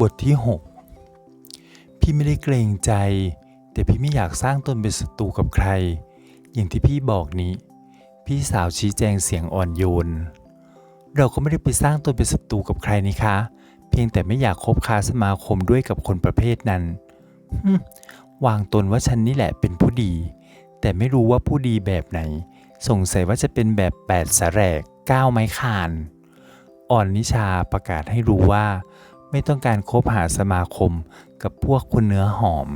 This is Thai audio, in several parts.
บทที่ 6 พี่ไม่ได้เกรงใจ แต่พี่ไม่อยากสร้างตนเป็นศัตรูกับใคร อย่างที่พี่บอกนี้ พี่สาวชี้แจงเสียงอ่อนโยน เราก็ไม่ได้ไปสร้างตนเป็นศัตรูกับใครนี่คะ เพียงแต่ไม่อยากคบค้าสมาคมด้วยกับคนประเภทนั้นวางตนว่าฉันนี่แหละเป็นผู้ดี แต่ไม่รู้ว่าผู้ดีแบบไหน สงสัยว่าจะเป็นแบบแปดสแสรกก้าวไม้คาน อ่อนนิชาประกาศให้รู้ว่า ไม่ต้องการคบหาสมาคมกับพวกคนเนื้อหอม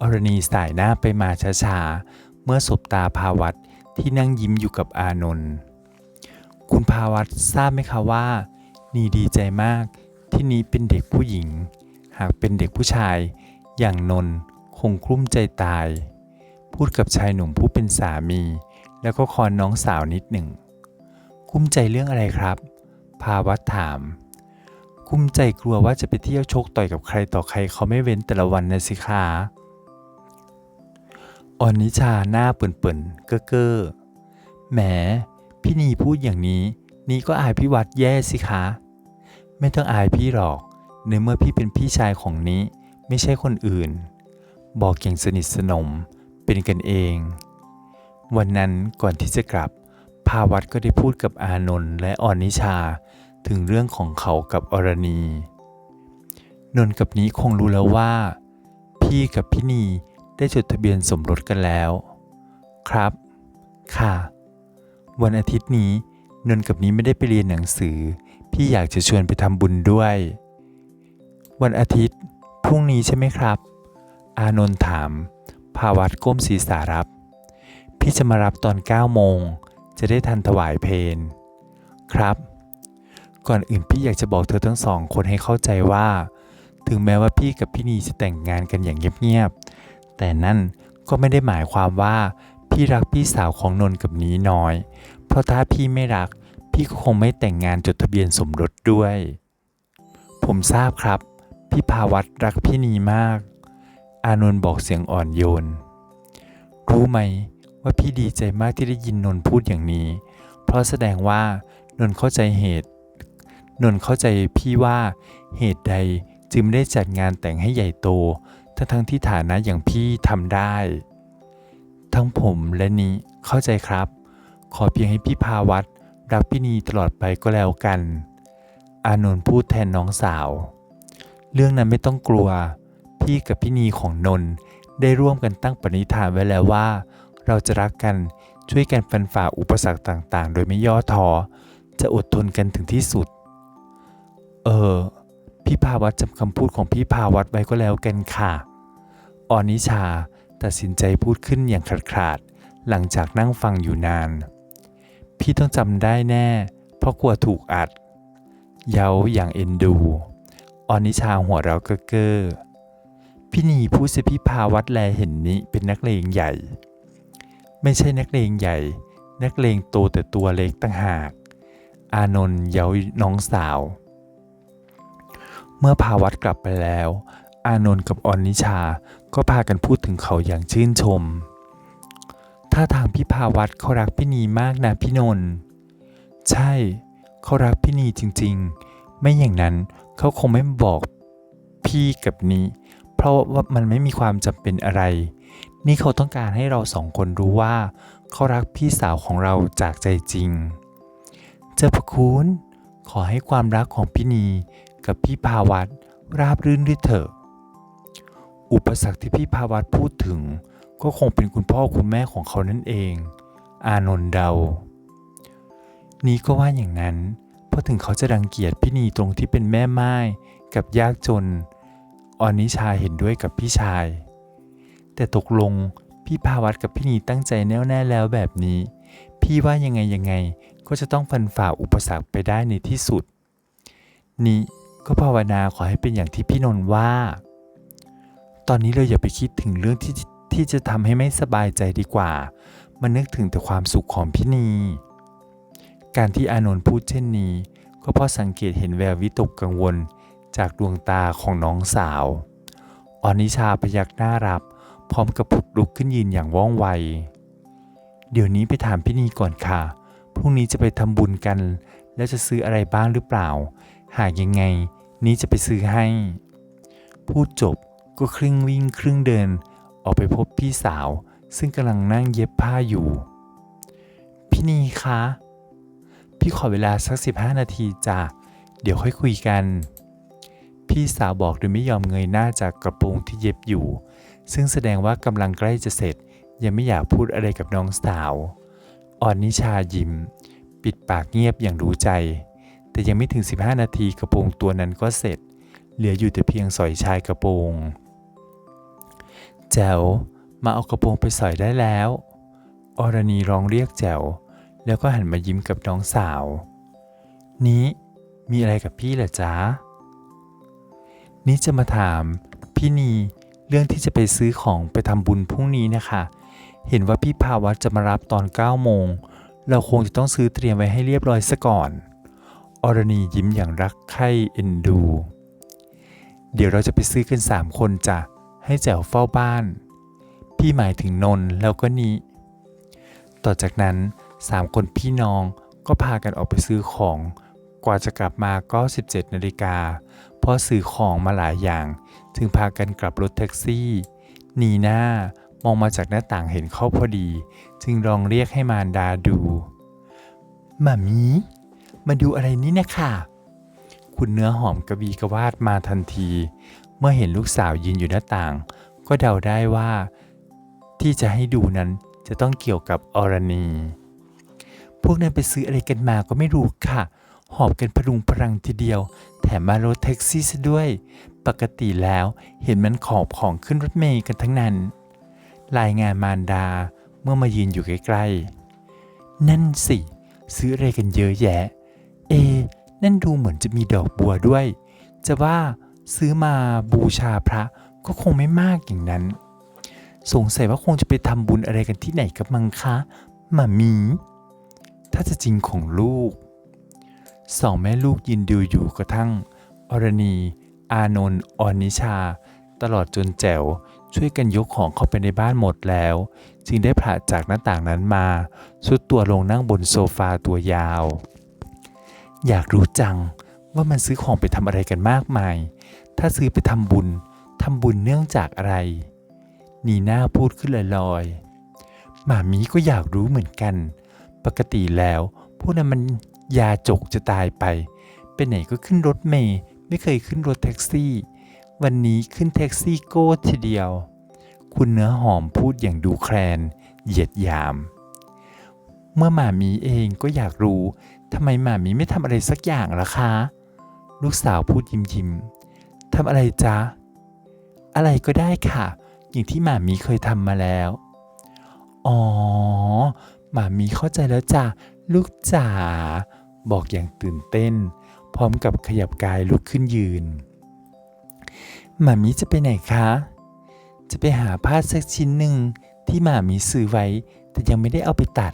อรณีสายหน้าไปมาช้าๆ เมื่อสบตาภาวัตที่นั่งยิ้มอยู่กับอานนท์ คุณภาวัตทราบไหมคะว่า นีดีใจมากที่นี้เป็นเด็กผู้หญิง หากเป็นเด็กผู้ชาย อย่างนนท์คงกลุ้มใจตาย พูดกับชายหนุ่มผู้เป็นสามี แล้วก็คอนน้องสาวนิดหนึ่ง กุ้มใจเรื่องอะไรครับ ภาวัตถาม กุ้มใจกลัวว่าจะไปเที่ยวชกต่อยกับใครต่อใครเขาไม่เว้นแต่ละวันนะสิคะออนนิชาหน้าเปิ่นๆเก้อเก้อๆแหม พี่นีพูดอย่างนี้ นี่ก็อายพี่วัดแย่สิคะ ไม่ต้องอายพี่หรอกในเมื่อพี่เป็นพี่ชายของนี้ ไม่ใช่คนอื่น บอกอย่างสนิทสนมเป็นกันเอง วันนั้นก่อนที่จะกลับ ภาวัตก็ได้พูดกับอานนท์และออนนิชา ถึงเรื่องของเขากับอรณี นนท์กับนี้คงรู้แล้วว่า พี่กับพี่นีได้จดทะเบียนสมรสกันแล้ว ครับ ค่ะ วันอาทิตย์นี้นนท์กับนี้ไม่ได้ไปเรียนหนังสือ พี่อยากจะชวนไปทำบุญด้วย วันอาทิตย์พรุ่งนี้ใช่ไหมครับ อานนท์ถาม ภาวัตก้มศีรษะรับ พี่จะมารับตอน9โมงจะได้ทันถวายเพลครับ ก่อนอื่นพี่อยากจะบอกเธอทั้งสองคนให้เข้าใจว่า ถึงแม้ว่าพี่กับพี่นีจะแต่งงานกันอย่างเงียบๆ แต่นั่นก็ไม่ได้หมายความว่าพี่รักพี่สาวของนนท์กับนี้น้อย เพราะถ้าพี่ไม่รัก พี่ก็คงไม่แต่งงานจดทะเบียนสมรสด้วย ผมทราบครับ พี่ภาวัตรักพี่นีมาก อานนท์บอกเสียงอ่อนโยน รู้ไหมว่าพี่ดีใจมากที่ได้ยินนนท์พูดอย่างนี้ เพราะแสดงว่านนท์เข้าใจเหตุ นนเข้าใจพี่ว่าเหตุใดจึงไม่ได้จัดงานแต่งให้ใหญ่โต ทั้งทั้งที่ฐานะอย่างพี่ทำได้ ทั้งผมและนี้เข้าใจครับ ขอเพียงให้พี่พาวัดรักพี่นีตลอดไปก็แล้วกัน อานนท์พูดแทนน้องสาว เรื่องนั้นไม่ต้องกลัว พี่กับพี่นีของนนได้ร่วมกันตั้งปณิธานไว้แล้วว่า เราจะรักกันช่วยกันฟันฝ่าอุปสรรคต่างๆ โดยไม่ย่อท้อจะอดทนกันถึงที่สุด เออ พี่ภาวัดจำคำพูดของพี่ภาวัดไว้ก็แล้วกันค่ะ ออนิชาตัดสินใจพูดขึ้นอย่างขาดขาดๆ หลังจากนั่งฟังอยู่นาน พี่ต้องจำได้แน่ เพราะกลัวถูกอัด เย้าอย่างเอ็นดู ออนิชาหัวเราะเก้อเกอพี่นีพูดสิพี่ภาวัดแลเห็นนี้เป็นนักเลงใหญ่ ไม่ใช่นักเลงใหญ่ นักเลงโตแต่ตัวเล็กต่างหาก อานนท์เย้าน้องสาว เมื่อภาวัดกลับไปแล้ว อานนท์กับออนนิชาก็พากันพูดถึงเขาอย่างชื่นชม ถ้าทางพี่ภาวัดเขารักพี่นีมากนะพี่นนท์ใช่เขารักพี่นีจริงๆ ไม่อย่างนั้นเขาคงไม่บอกพี่กับนี้ เพราะว่ามันไม่มีความจำเป็นอะไร นี่เขาต้องการให้เราสองคนรู้ว่า เขารักพี่สาวของเราจากใจจริง เจ้าพระคุณขอให้ความรักของพี่นี กับพี่ภาวัตราบรื่นด้วยเถอะ อุปสรรคที่พี่ภาวัตพูดถึง ก็คงเป็นคุณพ่อคุณแม่ของเขานั่นเอง อานนท์เดา นี้ก็ว่าอย่างนั้น เพราะถึงเขาจะรังเกียจพี่นีตรงที่เป็นแม่ไม้กับยากจน ออนิชาเห็นด้วยกับพี่ชาย แต่ตกลงพี่ภาวัตกับพี่นีตั้งใจแน่วแน่แล้วแบบนี้ พี่ว่ายังไงยังไงก็จะต้องฟันฝ่าอุปสรรคไปได้ในที่สุด นี่ ก็ภาวนาขอให้เป็นอย่างที่พี่นนท์ว่า ตอนนี้เราอย่าไปคิดถึงเรื่องที่ที่จะทำให้ไม่สบายใจดีกว่ามันนึกถึงแต่ความสุขของพี่นี การที่อานนท์พูดเช่นนี้ ก็เพราะสังเกตเห็นแวววิตกกังวลจากดวงตาของน้องสาว ออนิชาพยักหน้ารับ พร้อมกับผุดลุกขึ้นยืนอย่างว่องไว เดี๋ยวนี้ไปถามพี่นีก่อนค่ะ พรุ่งนี้จะไปทำบุญกัน แล้วจะซื้ออะไรบ้างหรือเปล่า หากยังไง นี้จะไปซื้อให้ พูดจบก็ครึ่งวิ่งครึ่งเดินออกไปพบพี่สาว ซึ่งกำลังนั่งเย็บผ้าอยู่ พี่นีคะ พี่ขอเวลาสัก 15 นาทีจ้ะเดี๋ยวค่อยคุยกัน พี่สาวบอกโดยไม่ยอมเงยหน้าจากกระโปรงที่เย็บอยู่ ซึ่งแสดงว่ากำลังใกล้จะเสร็จ ยังไม่อยากพูดอะไรกับน้องสาว อ่อนนิชายิ้ม ปิดปากเงียบอย่างรู้ใจ แต่ยังไม่ถึง 15 นาทีกระโปรงตัวนั้นก็เสร็จ เหลืออยู่แต่เพียงสอยชายกระโปรงแจ๋วมาเอากระโปรงไปสอยได้แล้ว อรณีร้องเรียกแจ๋วแล้วก็หันมายิ้มกับน้องสาว นี้มีอะไรกับพี่เหรอจ๊ะ นี่จะมาถามพี่นีเรื่องที่จะไปซื้อของไปทำบุญพรุ่งนี้นะคะ เห็นว่าพี่ภาวัตจะมารับตอน9โมง เราคงจะต้องซื้อเตรียมไว้ให้เรียบร้อยซะก่อน อรณียิ้มอย่างรักใคร่เอ็นดู เดี๋ยวเราจะไปซื้อกัน3คนจ้ะ ให้แจ๋วเฝ้าบ้าน พี่หมายถึงนนท์แล้วก็นี้ ต่อจากนั้น3คนพี่น้องก็พากันออกไปซื้อของ กว่าจะกลับมาก็ 17นาฬิกาเพราะซื้อของมาหลายอย่าง จึงพากันกลับรถแท็กซี่ นีหน้ามองมาจากหน้าต่างเห็นเข้าพอดี จึงลองเรียกให้มารดาดูมามี มาดูอะไรนี่นะค่ะคุณเนื้อหอมกระบีกระวาดมาทันที เมื่อเห็นลูกสาวยืนอยู่หน้าต่าง ก็เดาได้ว่า ที่จะให้ดูนั้นจะต้องเกี่ยวกับอรณี พวกนั้นไปซื้ออะไรกันมาก็ไม่รู้ค่ะ หอบกันพรุงพรังทีเดียว แถมมารถแท็กซี่ซะด้วย ปกติแล้วเห็นมันขอบของขึ้นรถเมย์กันทั้งนั้น รายงานมารดาเมื่อมายืนอยู่ใกล้ๆ นั่นสิ ซื้ออะไรกันเยอะแยะ เอ นั่นดูเหมือนจะมีดอกบัวด้วย จะว่าซื้อมาบูชาพระก็คงไม่มากอย่างนั้น สงสัยว่าคงจะไปทำบุญอะไรกันที่ไหนกับมังคะมามี ถ้าจะจริงของลูก สองแม่ลูกยืนดูอยู่กระทั่ง อรณี อานนท์ออนนิชา ตลอดจนแจ๋วช่วยกันยกของเข้าไปในบ้านหมดแล้ว จึงได้ผ่าจากหน้าต่างนั้นมา สุดตัวลงนั่งบนโซฟาตัวยาว อยากรู้จังว่ามันซื้อของไปทำอะไรกันมากมาย ถ้าซื้อไปทำบุญทำบุญเนื่องจากอะไร นีน่าพูดขึ้นลอยๆหมามีก็อยากรู้เหมือนกัน ปกติแล้วพวกนั้นมันยาจกจะตายไป ไปไหนก็ขึ้นรถเมย์ไม่เคยขึ้นรถแท็กซี่ วันนี้ขึ้นแท็กซี่โก้ทีเดียว คุณเนื้อหอมพูดอย่างดูแคลน เหยียดยาม เมื่อหมามีเองก็อยากรู้ ทำไมหมามีไม่ทำอะไรสักอย่างล่ะคะ ลูกสาวพูดยิ้มยิ้มทำอะไรจ๊ะ อะไรก็ได้ค่ะ อย่างที่หมามีเคยทำมาแล้ว อ๋อ หมามีเข้าใจแล้วจ้ะ ลูกจ๋า บอกอย่างตื่นเต้น พร้อมกับขยับกายลุกขึ้นยืน หมามีจะไปไหนคะ จะไปหาผ้าสักชิ้นหนึ่งที่หมามีซื้อไว้ แต่ยังไม่ได้เอาไปตัด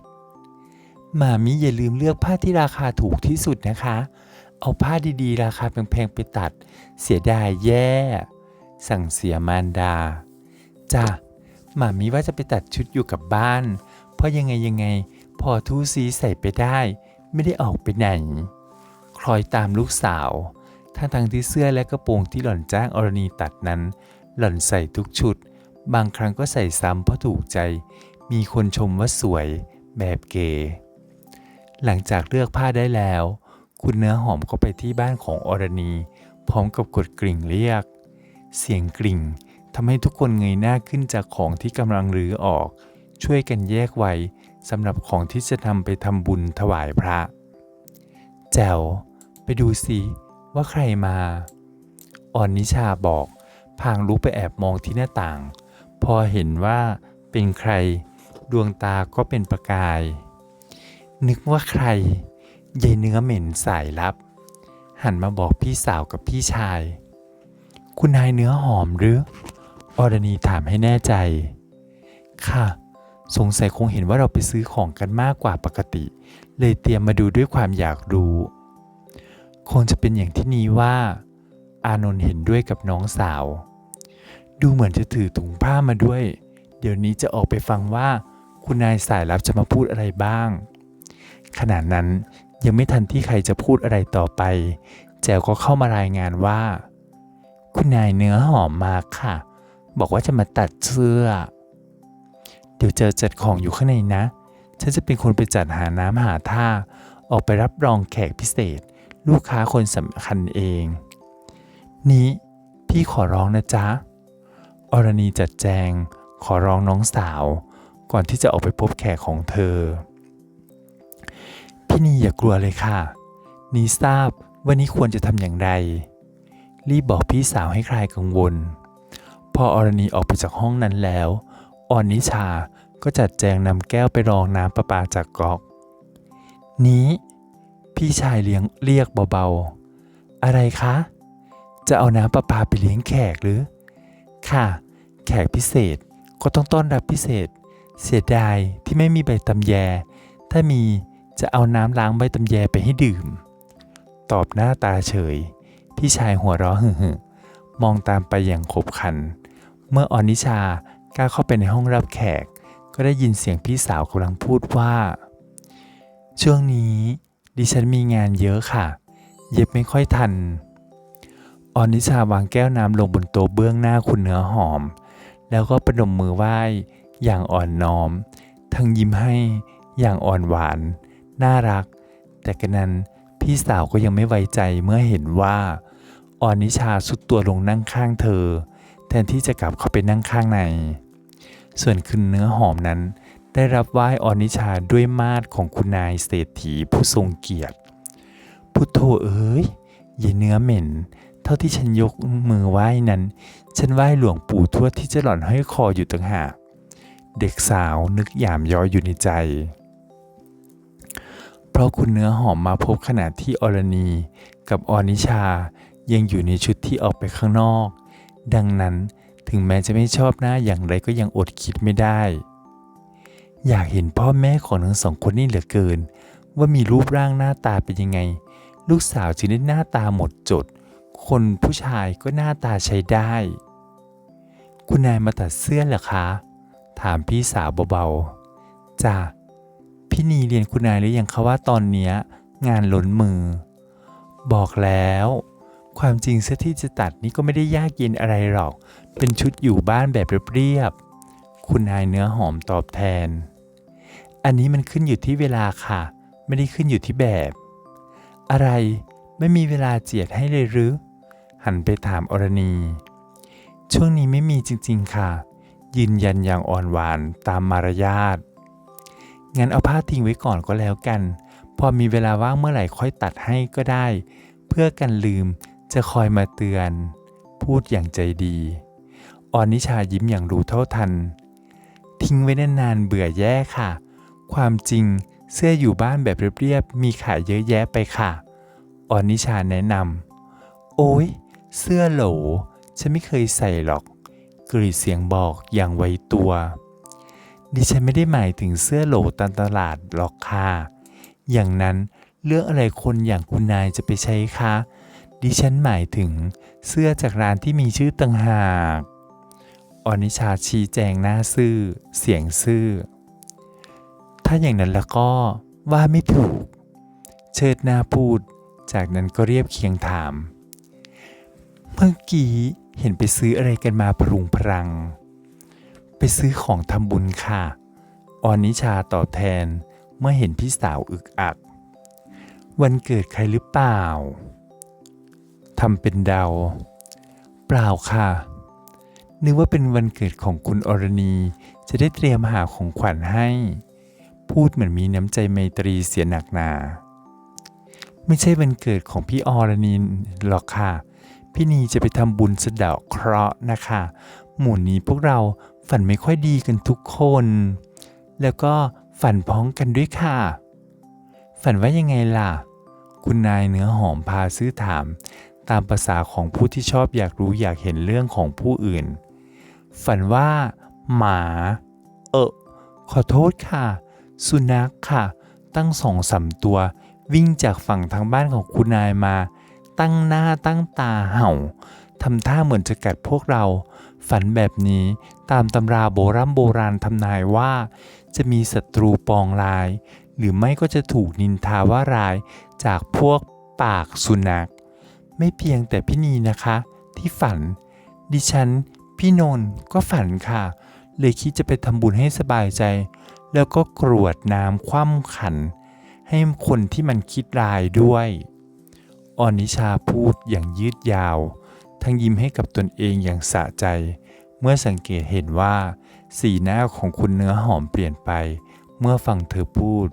มามีอย่าลืมเลือกผ้าที่ราคาถูกที่สุดนะคะ เอาผ้าดีๆ ราคาแพงๆไปตัด เสียดายแย่ สั่งเสียมารดาจ้ะหมามีว่าจะไปตัดชุดอยู่กับบ้าน เพราะยังไงยังไง พอทูซีใส่ไปได้ ไม่ได้ออกไปไหน คลอยตามลูกสาวทั้งทงที่เสื้อและกระโปรงที่หล่อนจ้างอรณีตัดนั้น หล่อนใส่ทุกชุด บางครั้งก็ใส่ซ้ำเพราะถูกใจ มีคนชมว่าสวย แบบเก หลังจากเลือกผ้าได้แล้ว คุณเนื้อหอมก็ไปที่บ้านของอรณี พร้อมกับกดกริ่งเรียก เสียงกริ่งทำให้ทุกคนเงยหน้าขึ้นจากของที่กำลังรื้อออก ช่วยกันแยกไว้สำหรับของที่จะทำไปทำบุญถวายพระ แจ๋วไปดูสิว่าใครมาอ่อนนิชาบอกพางลุกไปแอบมองที่หน้าต่าง พอเห็นว่าเป็นใคร ดวงตาก็เป็นประกาย นึกว่าใครยายเนื้อเหม็นสายลับ หันมาบอกพี่สาวกับพี่ชาย คุณนายเนื้อหอมหรือ อรณีถามให้แน่ใจ ค่ะ สงสัยคงเห็นว่าเราไปซื้อของกันมากกว่าปกติ เลยเตรียมมาดูด้วยความอยากรู้ คงจะเป็นอย่างที่นี้ว่า อานนท์เห็นด้วยกับน้องสาว ดูเหมือนจะถือถุงผ้ามาด้วย เดี๋ยวนี้จะออกไปฟังว่า คุณนายสายลับจะมาพูดอะไรบ้าง ขณะนั้นยังไม่ทันที่ใครจะพูดอะไรต่อไป แจวก็เข้ามารายงานว่า คุณนายเนื้อหอมมากค่ะ บอกว่าจะมาตัดเสื้อ เดี๋ยวเจอจัดของอยู่ข้างในนะ ฉันจะเป็นคนไปจัดหาน้ำหาท่า ออกไปรับรองแขกพิเศษ ลูกค้าคนสำคัญเอง นี้พี่ขอร้องนะจ๊ะ อรณีจัดแจงขอร้องน้องสาว ก่อนที่จะออกไปพบแขกของเธอ พี่นีอย่ากลัวเลยค่ะ นีทราบว่านี้ควรจะทำอย่างไร รีบบอกพี่สาวให้คลายกังวล พออรณีออกไปจากห้องนั้นแล้ว ออนนิชาก็จัดแจงนำแก้วไปรองน้ำประปาจากก๊อก นี้ พี่ชายเลี้ยงเรียกเบาๆ อะไรคะ จะเอาน้ำประปาไปเลี้ยงแขกหรือ ค่ะ แขกพิเศษก็ต้องต้อนรับพิเศษ เสียดายที่ไม่มีใบตำแย ถ้ามี จะเอาน้ำล้างใบตำแยไปให้ดื่ม ตอบหน้าตาเฉย พี่ชายหัวเราะหึ่งมองตามไปอย่างขบขัน เมื่อออนิชาก้าวเข้าไปในห้องรับแขก ก็ได้ยินเสียงพี่สาวกำลังพูดว่า ช่วงนี้ดิฉันมีงานเยอะค่ะ เย็บไม่ค่อยทันออนิชาวางแก้วน้ำลงบนโต๊ะเบื้องหน้าคุณเนื้อหอม แล้วก็ประนมมือไหว้อย่างอ่อนน้อม ทั้งยิ้มให้อย่างอ่อนหวาน น่ารัก แต่กระนั้นพี่สาวก็ยังไม่ไว้ใจเมื่อเห็นว่าออนิชาสุดตัวลงนั่งข้างเธอ แทนที่จะกลับเข้าไปนั่งข้างใน ส่วนคุณเนื้อหอมนั้น ได้รับไหว้ออนิชาด้วยมาดของคุณนายเศรษฐีผู้ทรงเกียรติ พุทโธเอ้ยอย่าเนื้อเหม็น เท่าที่ฉันยกมือไหว้นั้น ฉันไหว้หลวงปู่ทวดที่จะหล่อนห้อยคออยู่ต่างหาก เด็กสาวนึกหยามย้อยอยู่ในใจ เพราะคุณเนื้อหอมมาพบขณะที่อรณี กับออนิชายังอยู่ในชุดที่ออกไปข้างนอก ดังนั้นถึงแม้จะไม่ชอบหน้าอย่างไรก็ยังอดคิดไม่ได้ อยากเห็นพ่อแม่ของทั้งสองคนนี่เหลือเกิน ว่ามีรูปร่างหน้าตาเป็นยังไง ลูกสาวจึงได้หน้าตาหมดจด คนผู้ชายก็หน้าตาใช้ได้ คุณนายมาตัดเสื้อเหรอคะ ถามพี่สาวเบาๆจ้า พี่นีเรียนคุณนายหรือยังคะว่าตอนเนี้ยงานล้นมือ บอกแล้ว ความจริงเสื้อที่จะตัดนี่ก็ไม่ได้ยากเย็นอะไรหรอก เป็นชุดอยู่บ้านแบบเรียบๆคุณนายเนื้อหอมตอบแทน อันนี้มันขึ้นอยู่ที่เวลาค่ะ ไม่ได้ขึ้นอยู่ที่แบบ อะไรไม่มีเวลาเจียดให้เลยหรือ หันไปถามอรณี ช่วงนี้ไม่มีจริงๆค่ะ ยืนยันอย่างอ่อนหวานตามมารยาท งั้นเอาผ้าทิ้งไว้ก่อนก็แล้วกัน พอมีเวลาว่างเมื่อไหร่ค่อยตัดให้ก็ได้ เพื่อกันลืมจะคอยมาเตือน พูดอย่างใจดี ออนนิชายิ้มอย่างรู้เท่าทัน ทิ้งไว้นานๆเบื่อแย่ค่ะ ความจริงเสื้ออยู่บ้านแบบเรียบๆมีขายเยอะแยะไปค่ะ ออนนิชาแนะนำโอ้ยเสื้อโหลฉันไม่เคยใส่หรอก กรีดเสียงบอกอย่างไวตัว ดิฉันไม่ได้หมายถึงเสื้อโหลตามตลาดหรอกค่ะอย่างนั้นเรื่องอะไรคนอย่างคุณนายจะไปใช้คะดิฉันหมายถึงเสื้อจากร้านที่มีชื่อต่างหากออนิชาชี้แจงหน้าซื่อ เสียงซื่อ ถ้าอย่างนั้นแล้วก็ว่าไม่ถูก เชิดหน้าพูด จากนั้นก็เรียบเคียงถาม เมื่อกี้เห็นไปซื้ออะไรกันมาพรุงพรัง ไปซื้อของทำบุญค่ะ ออนิชาตอบแทนเมื่อเห็นพี่สาวอึกอัก วันเกิดใครหรือเปล่าทำเป็นเดา เปล่าค่ะ นึกว่าเป็นวันเกิดของคุณอรณี จะได้เตรียมหาของขวัญให้ พูดเหมือนมีน้ำใจไมตรีเสียหนักหนา ไม่ใช่วันเกิดของพี่อรณีหรอกค่ะ พี่นีจะไปทำบุญสะเดาะเคราะห์นะคะ หมู่นี้พวกเรา ฝันไม่ค่อยดีกันทุกคน แล้วก็ฝันพ้องกันด้วยค่ะ ฝันว่ายังไงล่ะ คุณนายเนื้อหอมพาซื้อถาม ตามภาษาของผู้ที่ชอบอยากรู้อยากเห็นเรื่องของผู้อื่น ฝันว่า หมา เออขอโทษค่ะ สุนัขค่ะ ตั้งสองสามตัว วิ่งจากฝั่งทางบ้านของคุณนายมา ตั้งหน้าตั้งตาเห่าทำท่าเหมือนจะกัดพวกเรา ฝันแบบนี้ตามตำราโบราณโบราณทำนายว่า จะมีศัตรูปองร้าย หรือไม่ก็จะถูกนินทาว่าร้ายจากพวกปากสุนัข ไม่เพียงแต่พี่นีนะคะ ที่ฝัน ดิฉัน พี่นนท์ก็ฝันค่ะ เลยคิดจะไปทำบุญให้สบายใจ แล้วก็กรวดน้ำคว่ำขัน ให้คนที่มันคิดร้ายด้วยออนิชาพูดอย่างยืดยาว ทั้งยิ้มให้กับตนเองอย่างสะใจ เมื่อสังเกตเห็นว่า สีหน้าของคุณเนื้อหอมเปลี่ยนไป เมื่อฟังเธอพูด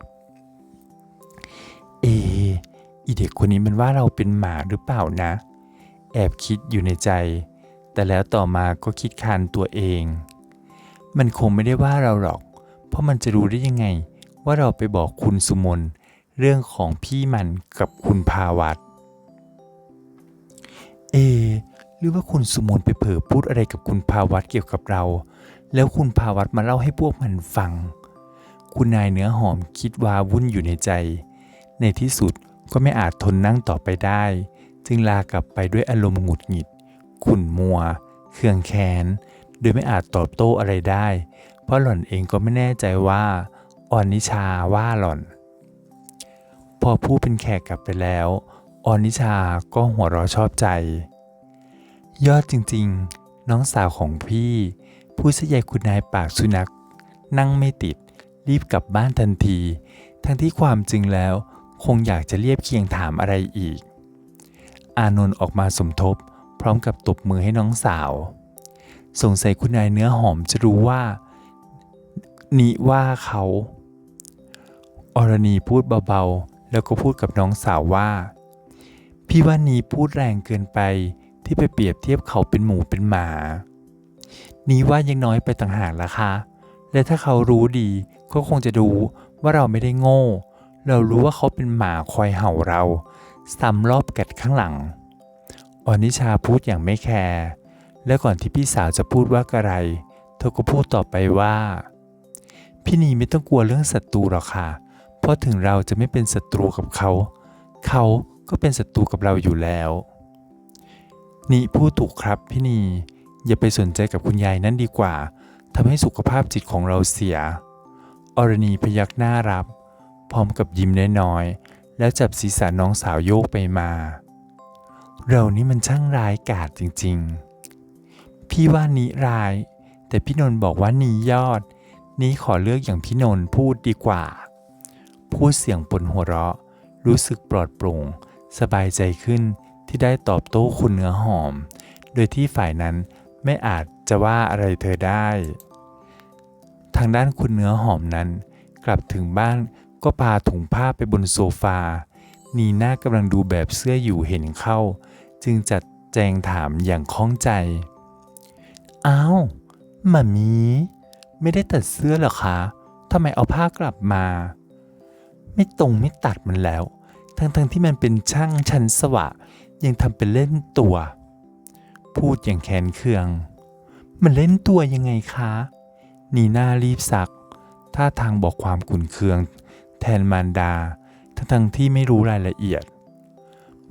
เอ อีเด็กคนนี้มันว่าเราเป็นหมาหรือเปล่านะ แอบคิดอยู่ในใจ แต่แล้วต่อมาก็คิดคานตัวเอง มันคงไม่ได้ว่าเราหรอก เพราะมันจะรู้ได้ยังไง ว่าเราไปบอกคุณสุมนเรื่องของพี่มันกับคุณภาวัตเอ หรือว่าคุณสุมนไปเผลอพูดอะไรกับคุณภาวัตเกี่ยวกับเรา แล้วคุณภาวัตมาเล่าให้พวกมันฟัง คุณนายเนื้อหอมคิดว่าวุ่นอยู่ในใจ ในที่สุดก็ไม่อาจทนนั่งต่อไปได้ จึงลากลับไปด้วยอารมณ์หงุดหงิด ขุ่นมัว เครื่องแค้น โดยไม่อาจตอบโต้อะไรได้ เพราะหล่อนเองก็ไม่แน่ใจว่าออนนิชาว่าหล่อน พอผู้เป็นแขกกลับไปแล้วออนนิชาก็หัวเราะชอบใจ ยอดจริงๆ น้องสาวของพี่ผู้เสยายคุณนายปากสุนัข นั่งไม่ติด รีบกลับบ้านทันที ทั้งที่ความจริงแล้ว คงอยากจะเรียบเคียงถามอะไรอีก อานนท์ออกมาสมทบ พร้อมกับตบมือให้น้องสาว สงสัยคุณนายเนื้อหอมจะรู้ว่า นิว่าเขา อรณีพูดเบาๆ แล้วก็พูดกับน้องสาวว่า พี่ว่านีพูดแรงเกินไป ที่ไปเปรียบเทียบเขาเป็นหมูเป็นหมา นี้ว่ายังน้อยไปต่างหากละคะและถ้าเขารู้ดีก็คงจะรู้ว่าเราไม่ได้โง่ เรารู้ว่าเขาเป็นหมาคอยเห่าเรา ซ้ำรอบกัดข้างหลังอนิชาพูดอย่างไม่แคร์และก่อนที่พี่สาวจะพูดว่าอะไร เธอก็พูดต่อไปว่า พี่นีไม่ต้องกลัวเรื่องศัตรูหรอกค่ะ เพราะถึงเราจะไม่เป็นศัตรูกับเขา เขาก็เป็นศัตรูกับเราอยู่แล้ว นี่พูดถูกครับพี่นี อย่าไปสนใจกับคุณยายนั่นดีกว่าทำให้สุขภาพจิตของเราเสีย อรณีพยักหน้ารับ พร้อมกับยิ้มน้อยๆแล้วจับศีรษะน้องสาวโยกไปมา เรานี่มันช่างร้ายกาจจริงๆ พี่ว่านี้ร้าย แต่พี่นนท์บอกว่านี้ยอด นี้ขอเลือกอย่างพี่นนท์พูดดีกว่า พูดเสียงปนหัวเราะ รู้สึกปลอดโปร่ง สบายใจขึ้น ที่ได้ตอบโต้คุณเนื้อหอม โดยที่ฝ่ายนั้นไม่อาจจะว่าอะไรเธอได้ ทางด้านคุณเนื้อหอมนั้น กลับถึงบ้านก็พาถุงผ้าไปบนโซฟา นีน่ากำลังดูแบบเสื้ออยู่เห็นเข้า จึงจัดแจงถามอย่างข้องใจ อ้าวมามีไม่ได้ตัดเสื้อหรอคะทำไมเอาผ้ากลับมา ไม่ตรงไม่ตัดมันแล้ว ทั้งๆทที่มันเป็นช่างชั้นสวะ ยังทำเป็นเล่นตัว พูดอย่างแค้นเคือง มันเล่นตัวยังไงคะนีน่ารีบซักท่าทางบอกความขุนเคือง แทนมารดา ทั้งทั้งที่ไม่รู้รายละเอียด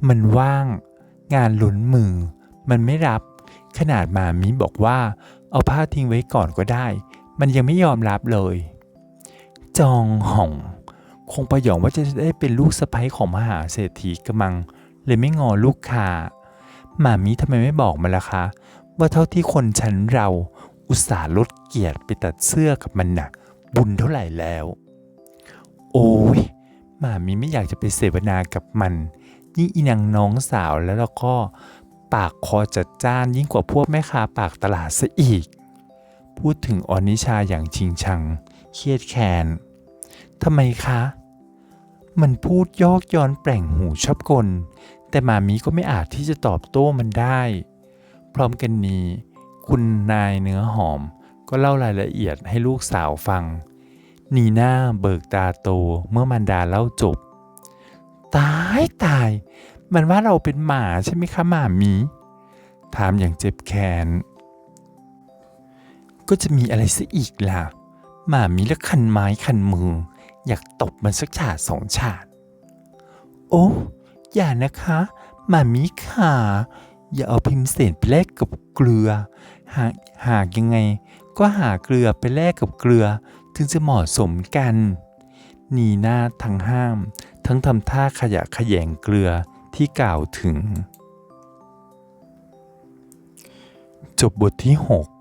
มันว่าง งานหลุนมือ มันไม่รับ ขนาดมามิบอกว่า เอาผ้าทิ้งไว้ก่อนก็ได้ มันยังไม่ยอมรับเลย จองห่อง คงประหยองว่าจะได้เป็นลูกสะใภ้ของมหาเศรษฐีกระมัง เลยไม่งอลูกค้าหมามิทำไมไม่บอกมาล่ะคะ ว่าเท่าที่คนชั้นเราอุตส่าห์ลดเกียรติไปตัดเสื้อกับมันน่ะ บุญเท่าไหร่แล้ว โอ้ยหมามิไม่อยากจะไปเสวนากับมันยิ่งอีนางน้องสาวแล้วเราก็ปากคอจัดจ้านยิ่งกว่าพวกแม่ค้าปากตลาดซะอีก พูดถึงอนิชาอย่างชิงชัง เครียดแค้นทำไมคะ มันพูดยอกย้อนแปลงหูชอบกล แต่หมามีก็ไม่อาจที่จะตอบโต้มันได้ พร้อมกันนี้ คุณนายเนื้อหอมก็เล่ารายละเอียดให้ลูกสาวฟัง นีน่าเบิกตาโตเมื่อมันดาเล่าจบ ตายตาย มันว่าเราเป็นหมาใช่ไหมคะหมามี ถามอย่างเจ็บแค้นก็จะมีอะไรซะอีกล่ะ หมามีและคันไม้คันมือ อยากตบมันสักฉาดสองฉาด โอ้อย่านะคะมามีค่ะ อย่าเอาพิมพ์เศษไปแลกกับเกลือ หากหากยังไง ก็หาเกลือไปแลกกับเกลือ ถึงจะเหมาะสมกันนีหน้าทั้งห้าม ทั้งทำท่าขยะขยงเกลือที่กล่าวถึง จบบทที่ 6